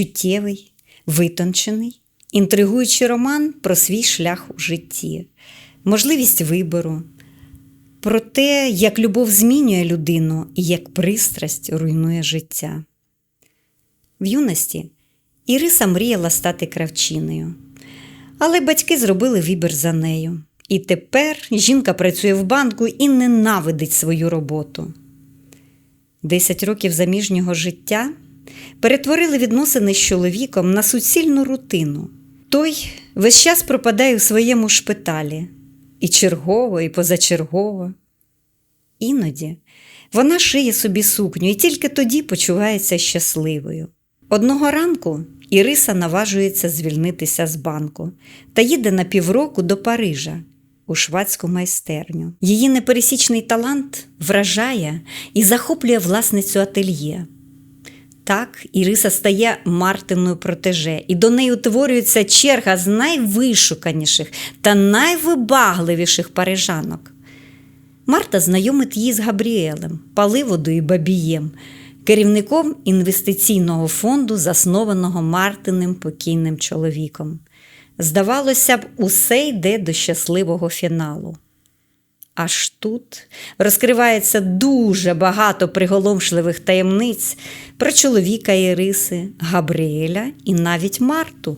чуттєвий, витончений, інтригуючий роман про свій шлях у житті, можливість вибору, про те, як любов змінює людину і як пристрасть руйнує життя. В юності Іриса мріяла стати кравчиною, але батьки зробили вибір за нею. І тепер жінка працює в банку і ненавидить свою роботу. Десять років заміжнього життя перетворили відносини з чоловіком на суцільну рутину. Той весь час пропадає у своєму шпиталі і чергово, і позачергово. Іноді вона шиє собі сукню і тільки тоді почувається щасливою. Одного ранку Іриса наважується звільнитися з банку та їде на півроку до Парижа у швадську майстерню. Її непересічний талант вражає і захоплює власницю ательє. Так, Іриса стає Мартиною протеже, і до неї утворюється черга з найвишуканіших та найвибагливіших парижанок. Марта знайомить її з Габріелем, Паливодою і Бабієм, керівником інвестиційного фонду, заснованого Мартиним покійним чоловіком. Здавалося б, усе йде до щасливого фіналу. Аж тут розкривається дуже багато приголомшливих таємниць про чоловіка Іриси, Габріеля і навіть Марту.